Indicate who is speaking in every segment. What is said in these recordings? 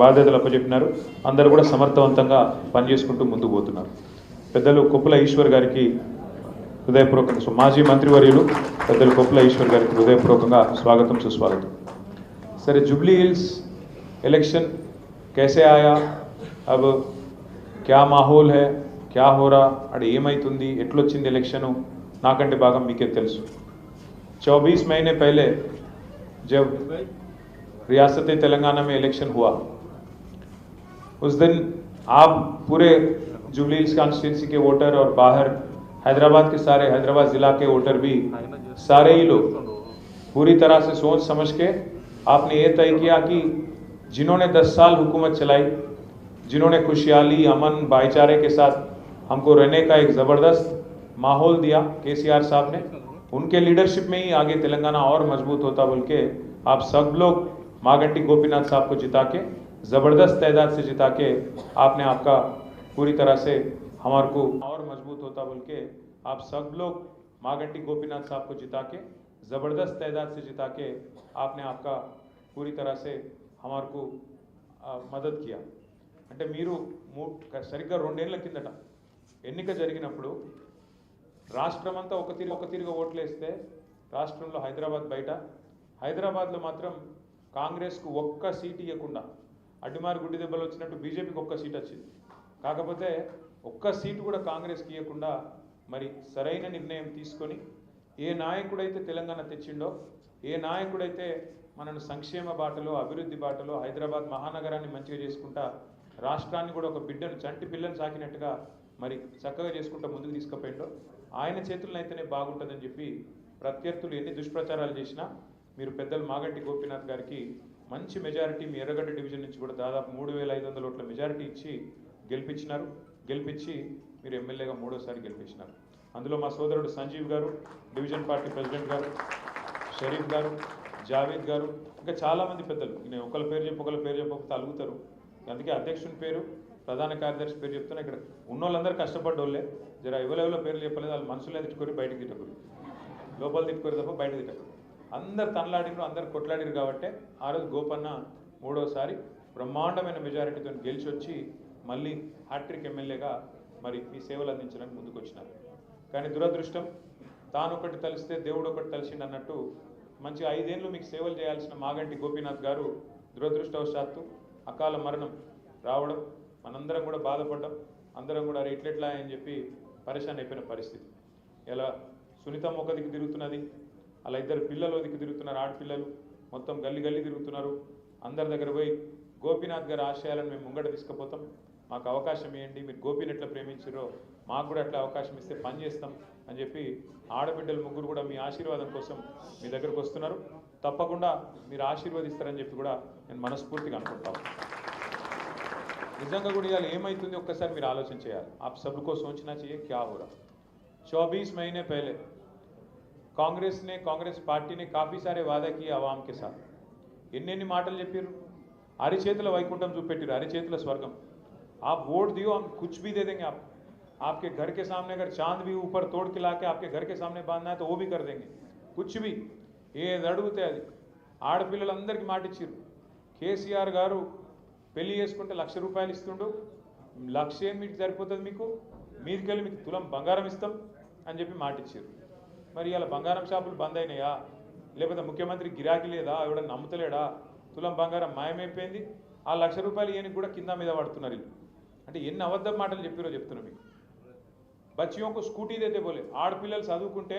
Speaker 1: బాధ్యతలు అప్పచెప్పినారు అందరూ కూడా సమర్థవంతంగా పనిచేసుకుంటూ ముందుకు పోతున్నారు పెద్దలు కొప్పుల ఈశ్వర్ గారికి హృదయపూర్వకంగా సో మాజీ మంత్రివర్యులు పెద్దలు కొప్పుల ఈశ్వర్ గారికి హృదయపూర్వకంగా స్వాగతం సుస్వాగతం సరే జూబ్లీ హిల్స్ इलेक्शन कैसे आया अब क्या माहौल है क्या हो रहा అక్కడ ఏమైతుంది ఎట్లొచ్చింది ఎలక్షను నాకంటే బాగా మీకే తెలుసు चौबीस महीने पहले जब रियासत तेलंगाना में इलेक्शन हुआ उस दिन आप पूरे जुबली हिल्स कॉन्स्टिट्यूंसी के वोटर और बाहर हैदराबाद के सारे हैदराबाद जिला के वोटर भी सारे ही लोग पूरी तरह से सोच समझ के आपने ये तय किया कि जिन्होंने 10 साल हुकूमत चलाई, जिन्होंने खुशहाली अमन, भाईचारे के साथ हमको रहने का एक ज़बरदस्त माहौल दिया केसीआर साहब ने, उनके लीडरशिप में ही आगे तेलंगाना और मज़बूत होता बोल के आप सब लोग मागंटी गोपीनाथ साहब को जिता के ज़बरदस्त तादाद से जिता के आपने आपका पूरी तरह से हमारे को और मजबूत होता बोल के आप सब लोग मागंटी गोपीनाथ साहब को जिता के ज़बरदस्त तादाद से जिता के आपने आपका पूरी तरह से हमारे को ఆ, మద్దతు కియా అంటే మీరు మూ సరిగ్గా రెండేళ్ల కిందట ఎన్నిక జరిగినప్పుడు రాష్ట్రం అంతా ఒక తిరిగి ఒక తిరిగి ఓట్లు వేస్తే రాష్ట్రంలో హైదరాబాద్ బయట హైదరాబాద్లో మాత్రం కాంగ్రెస్కు ఒక్క సీట్ ఇవ్వకుండా అడ్డుమారి గుడ్డి దెబ్బలు వచ్చినట్టు బీజేపీకి ఒక్క సీట్ వచ్చింది. కాకపోతే ఒక్క సీటు కూడా కాంగ్రెస్కి ఇవ్వకుండా మరి సరైన నిర్ణయం తీసుకొని ఏ నాయకుడైతే తెలంగాణ తెచ్చిండో ఏ నాయకుడైతే మనను సంక్షేమ బాటలో అభివృద్ధి బాటలో హైదరాబాద్ మహానగరాన్ని మంచిగా చేసుకుంటా రాష్ట్రాన్ని కూడా ఒక బిడ్డను చంటి పిల్లను సాకినట్టుగా మరి చక్కగా చేసుకుంటా ముందుకు తీసుకుపోయిండో ఆయన చేతులను అయితేనే బాగుంటుందని చెప్పి ప్రత్యర్థులు ఎన్ని దుష్ప్రచారాలు చేసినా మీరు పెద్దలు మాగంటి గోపీనాథ్ గారికి మంచి మెజారిటీ మీ ఎర్రగడ్డ డివిజన్ నుంచి కూడా దాదాపు మూడు వేల ఐదు వందల ఓట్ల మెజారిటీ ఇచ్చి గెలిపించినారు. గెలిపించి మీరు ఎమ్మెల్యేగా మూడోసారి గెలిపించినారు. అందులో మా సోదరుడు సంజీవ్ గారు డివిజన్ పార్టీ ప్రెసిడెంట్ గారు షరీఫ్ గారు జావేద్ గారు ఇంకా చాలామంది పెద్దలు. నేను ఒకళ్ళ పేరు చెప్పి ఒకళ్ళ పేరు చెప్పకపోతే అలుగుతారు. అందుకే అధ్యక్షుని పేరు ప్రధాన కార్యదర్శి పేరు చెప్తున్నా ఇక్కడ ఉన్నోళ్ళందరూ కష్టపడ్డోళ్ళే. జర ఎవరెవరో పేర్లు చెప్పలేదు వాళ్ళు మనసులో తిట్టుకొని బయటకు తిట్టకూడదు. లోపల తిట్టుకోరు తప్ప బయట తిట్టకూడదు. అందరు తనలాడిరు అందరు కొట్లాడిరు కాబట్టి ఆ రోజు గోపన్న మూడోసారి బ్రహ్మాండమైన మెజారిటీతో గెలిచి వచ్చి మళ్ళీ హ్యాట్రిక్ ఎమ్మెల్యేగా మరి మీ సేవలు అందించడానికి ముందుకు వచ్చినారు కానీ దురదృష్టం తాను ఒకటి తలిస్తే దేవుడు ఒకటి తలిసిండు అన్నట్టు మంచి ఐదేళ్ళు మీకు సేవలు చేయాల్సిన మాగంటి గోపీనాథ్ గారు దురదృష్టవశాత్తు అకాల మరణం రావడం మనందరం కూడా బాధపడ్డం అందరం కూడా ఎట్లెట్లా అని చెప్పి పరేషాన్ అయిపోయిన పరిస్థితి. ఇలా సునీతమ్మ ఒక దిక్కు తిరుగుతున్నది అలా ఇద్దరు పిల్లలు వదికి తిరుగుతున్నారు ఆడపిల్లలు. మొత్తం గల్లి గల్లి తిరుగుతున్నారు. అందరి దగ్గర పోయి గోపీనాథ్ గారి ఆశయాలను మేము ముంగట తీసుకుపోతాం. మాకు అవకాశం ఇవ్వండి. మీరు గోపిని ఎట్లా ప్రేమించారో మాకు కూడా అట్లా అవకాశం ఇస్తే పని చేస్తాం అని చెప్పి ఆడబిడ్డలు ముగ్గురు కూడా మీ ఆశీర్వాదం కోసం మీ దగ్గరకు వస్తున్నారు. తప్పకుండా మీరు ఆశీర్వదిస్తారని చెప్పి కూడా నేను మనస్ఫూర్తిగా అనుకుంటాను నిజంగా కూడా ఇవాళ ఏమవుతుంది ఒక్కసారి మీరు ఆలోచన చేయాలి. ఆ సబ్ కోసం వచ్చినా చెయ్యి క్యా కూడా చౌబీస్ మహీనే పేలే कांग्रेस ने कांग्रेस पार्टी ने काफ़ी सारे वादा किए आवाम के साथ ఎన్నెన్ని మాటలు చెప్పారు అరిచేతుల వైకుంఠం చూపెట్టారు అరిచేతుల స్వర్గం आप वोट दियो हम कुछ भी दे देंगे आप आपके घर के सामने अगर चांद भी ऊपर तोड़ के लाके आपके घर के सामने बांधना है तो वो भी कर देंगे कुछ भी ఏది అడిగితే అది ఆడపిల్లలందరికీ మాట ఇచ్చారు కేసీఆర్ గారు పెళ్లి చేసుకుంటే లక్ష రూపాయలు ఇస్తుండు లక్ష ఏం మీకు సరిపోతుంది మీకు మీదికెళ్ళి మీకు తులం బంగారం ఇస్తాం అని చెప్పి మాట ఇచ్చారు మరి ఇలా బంగారం షాపులు బంద్ అయినాయా లేకపోతే ముఖ్యమంత్రి గిరాకీ లేదా ఎవడన్నా నమ్ముతలేడా తులం బంగారం మాయమైపోయింది ఆ లక్ష రూపాయలు ఈయనకి కూడా కింద మీద పడుతున్నారు వీళ్ళు అంటే ఎన్ని అబద్ధం మాటలు చెప్పారో చెప్తున్నా మీకు బచ్చియోంకు స్కూటీ దేతే బోలే ఆడపిల్లలు చదువుకుంటే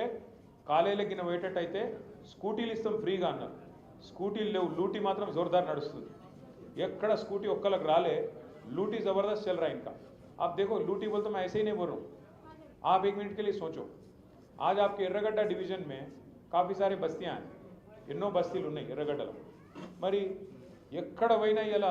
Speaker 1: కాలేజీలకి గిన పోయేటట్టు అయితే స్కూటీలు ఇస్తాం ఫ్రీగా అన్నారు స్కూటీలు లేవు లూటీ మాత్రం జోర్దార్ నడుస్తుంది ఎక్కడ స్కూటీ ఒక్కలకు రాలే लूटी ज़बरदस्त चल रहा है इनका आप देखो लूटी बोलते मैं ऐसे ही नहीं बोल रहा हूँ आप एक मिनट के लिए सोचो आज आपके एर्रगड डिवीज़न में काफ़ी सारी बस्तियाँ हैं। एनो बस्ती उन्नाई एर्रगड मरी एक्ना